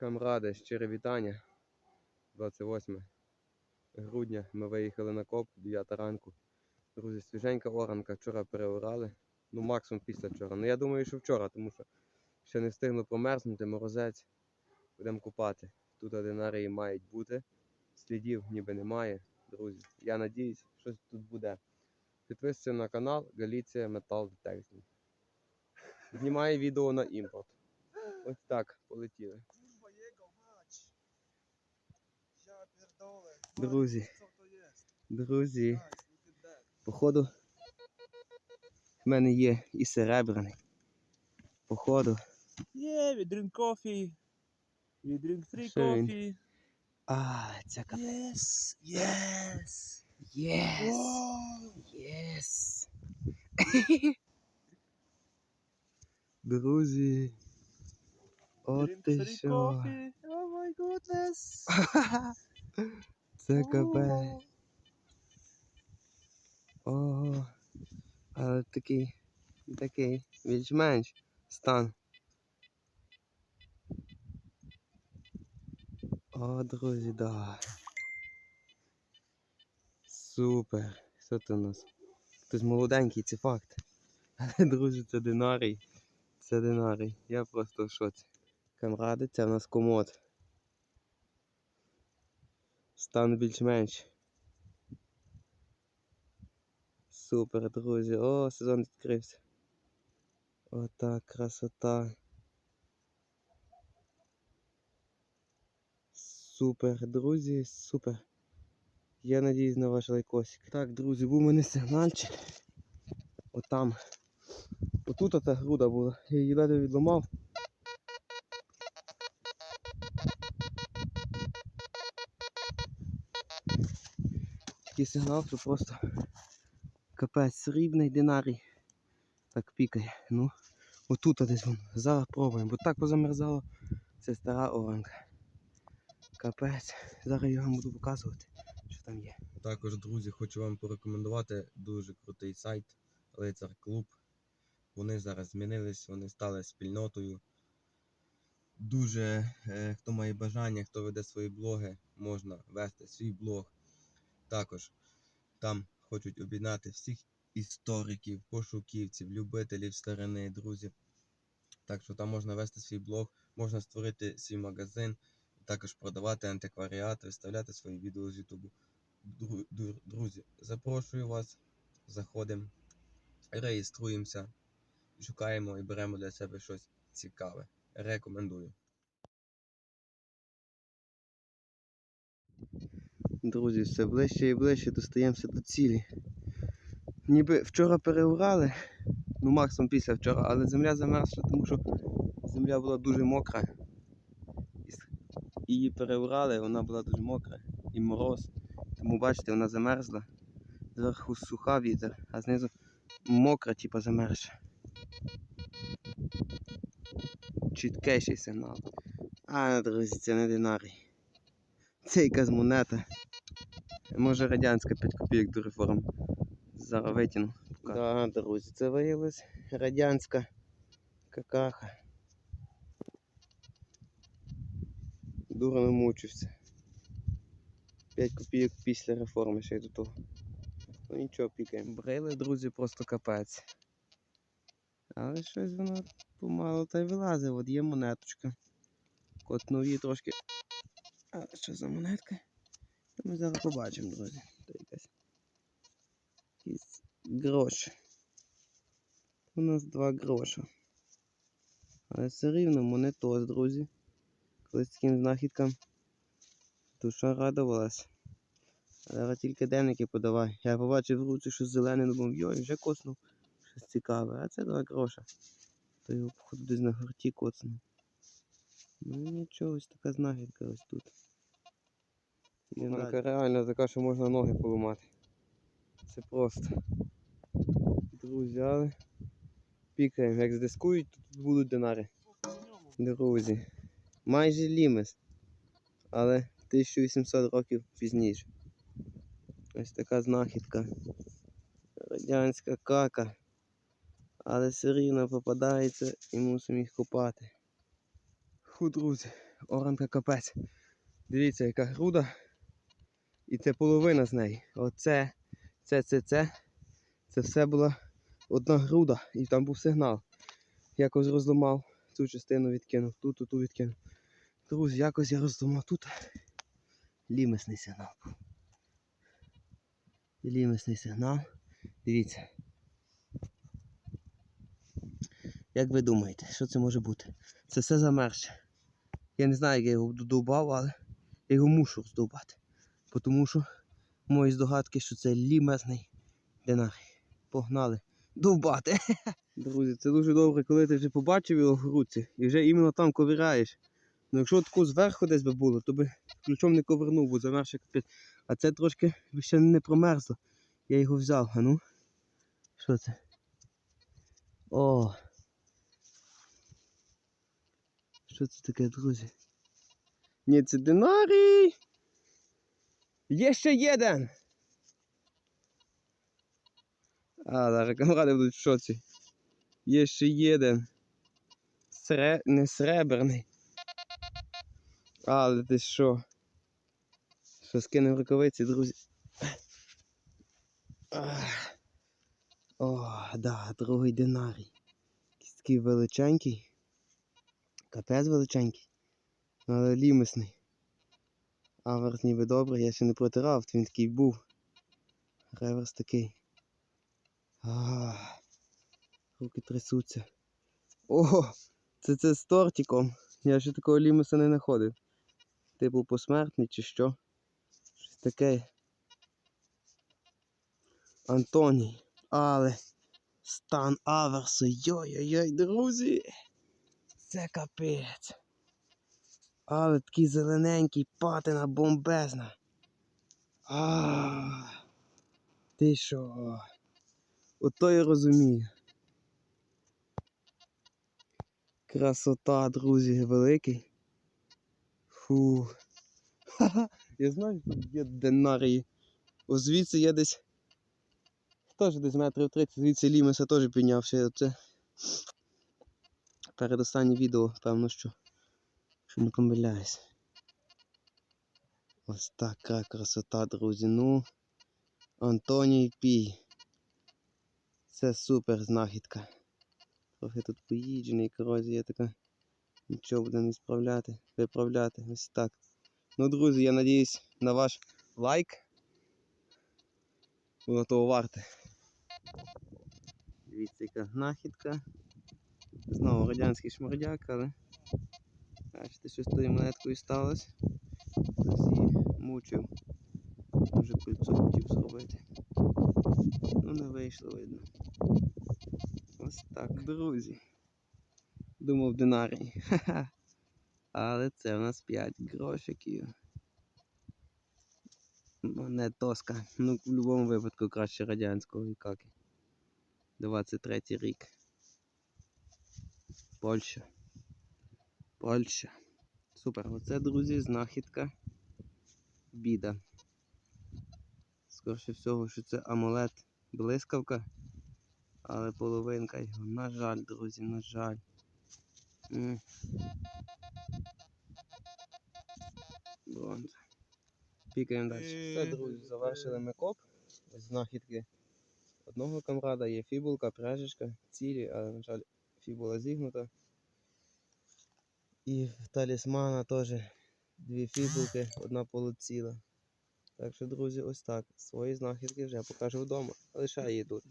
Камради, щире вітання. 28 грудня ми виїхали на коп 9 ранку. Друзі, свіженька оранка вчора переорали. Ну, максимум після вчора. Ну я думаю, що вчора, тому що ще не встигну померзнути, морозець. Будемо купати. Тут одинарії мають бути. Слідів ніби немає. Друзі, я надіюсь, щось тут буде. Підписуйся на канал Галіція Metal Detecting. Знімаю відео на імпорт. Ось так полетіли. Друзі, друзі, походу, в мене є і серебряний. Походу. Yeah, we drink coffee. We drink free coffee. А, ця кап... Yes, yes. Єс! Wow. Єс! Друзі. От ти що. Oh my goodness. Це капець. Ого. Але такий, такий, більш-менш стан. О, друзі, да. Супер. Що це у нас? Хтось молоденький, це факт. Але, друзі, це динарій. Це динарій. Я просто в шоці. Камради, це в нас комод. Стан більш-менш. Супер, друзі. О, сезон відкрився. Отак, красота. Супер, друзі, супер. Я надіюсь на ваш лайкосик. Так, друзі, був у мене сигнальчик. Отам. Отут ота груда була. Я її ледве відламав. Такий сигнал, що просто капець срібний динарій. Так пікає. Ну, отут десь вон. Зараз пробуємо. Бо так позамерзало. Це стара оранка. Капець. Зараз я вам буду показувати, що там є. Також, друзі, хочу вам порекомендувати дуже крутий сайт Лицар Клуб. Вони зараз змінились, вони стали спільнотою. Дуже, е, хто має бажання, хто веде свої блоги, можна вести свій блог. Також там хочуть об'єднати всіх істориків, пошуківців, любителів старини, друзів. Так що там можна вести свій блог, можна створити свій магазин, також продавати антикваріат, виставляти свої відео з Ютубу. Дру- дру- Друзі, запрошую вас, заходимо, реєструємося, шукаємо і беремо для себе щось цікаве. Рекомендую. Друзі, все ближче і ближче достаємося до цілі. Ніби вчора переурали, ну максимум після вчора, але земля замерзла, тому що земля була дуже мокра. Її переурали, вона була дуже мокра і мороз. Тому бачите, вона замерзла. Зверху суха вітер, а знизу мокра, типа замерзша. Чіткіший сигнал. А, друзі, це не динарій. Це якась монета. Може радянська 5 копійок до реформ. Зараз витягну. Да, друзі, це виявилась радянська какаха. Дурно мучився. 5 копійок після реформи ще й до того. Ну нічого, пікаємо. Брили, друзі, просто капець. Але щось воно помало та й вилазить. От є монеточка. Котнув її трошки. А що за монетка? Ми зараз побачимо, друзі. Якась. Якісь гроші. У нас два гроша. Але все рівно монетос, друзі. Колись таким знахідкам душа радувалась. Зараз тільки денники подавай. Я побачив в руці щось зелене, думав, йой, вже коснув. Щось цікаве. А це два гроша. То його, походу, десь на горті коцнув. Ну нічого, ось така знахідка ось тут. Манка реально така, що можна ноги поламати. Це просто. Друзі, але пікаємо. Як здискують, тут будуть динари. Друзі. Майже лімес. Але 1800 років пізніше. Ось така знахідка. Радянська кака. Але все рівно попадається і мусимо їх копати. Фу, друзі. оранка капець. Дивіться, яка груда. І це половина з неї. Оце, це, це, це. Це все була одна груда. І там був сигнал. Якось розламав цю частину відкинув, тут, тут, тут відкинув. Друзі, якось я розламав тут. Лімесний сигнал. Лімесний сигнал. Дивіться. Як ви думаєте, що це може бути? Це все замерзше. Я не знаю, як я його додовбав, але я його мушу здовбати. Тому що мої здогадки, що це лімесний динарій. Погнали довбати. Друзі, це дуже добре, коли ти вже побачив його в руці і вже іменно там ковираєш. Ну якщо таку зверху десь би було, то би ключом не ковернув, бо замерзше капець. А це трошки ще не промерзло. Я його взяв, а ну. Що це? О! Що це таке, друзі? Ні, це динарій! Є ще один! А, зараз камради будуть в шоці. Є ще один. Сре... Не среберний. Але ти що? Що скинув рукавиці, друзі? Ах. О, да, другий динарій. Такий величенький. Капець величенький. Але лімесний. Аверс ніби добрий, я ще не протирав, він такий був. Реверс такий. Ах, руки трясуться. О, це це з тортиком. Я ще такого лімуса не знаходив. Типу посмертний чи що. Щось таке. Антоній. Але стан аверсу. Йой-йой-йой, друзі. Це капець. Але такий зелененький патина бомбезна. А, ти що? Ото я розумію. Красота, друзі, великий. Фу. Ха-ха. Я знаю, що тут є динарії. Ось звідси я десь. Теж десь метрів 30, звідси лімеса теж піднявся. Це передостаннє відео, певно, що. Що не помиляюсь. Ось така красота, друзі. Ну, Антоній Пій. Це супер знахідка. Трохи тут поїджений, корозія така. Нічого буде не справляти, виправляти. Ось так. Ну, друзі, я надіюсь на ваш лайк. Воно того варте. Дивіться, яка знахідка. Знову радянський шмардяк, але бачите, що з тою монеткою сталося. Хтось її мучив. Може кольцо хотів зробити. Ну не вийшло видно. Ось так, друзі. Думав динарій. Ха-ха. Але це у нас 5 грошиків. Не тоска. Ну, в будь-якому випадку краще радянського вікаки. 23 рік. Польща. Польща. Супер. Оце, друзі, знахідка. Біда. Скорше всього, що це амулет блискавка. Але половинка його. На жаль, друзі, на жаль. М. Бронза. Пікаємо далі. Все, друзі, завершили ми коп. Ось знахідки одного камрада є фібулка, пряжечка, цілі, але, на жаль, фібула зігнута. І в талісмана теж дві фібулки, одна полуціла. Так що, друзі, ось так. Свої знахідки вже покажу вдома. Лишаю її тут.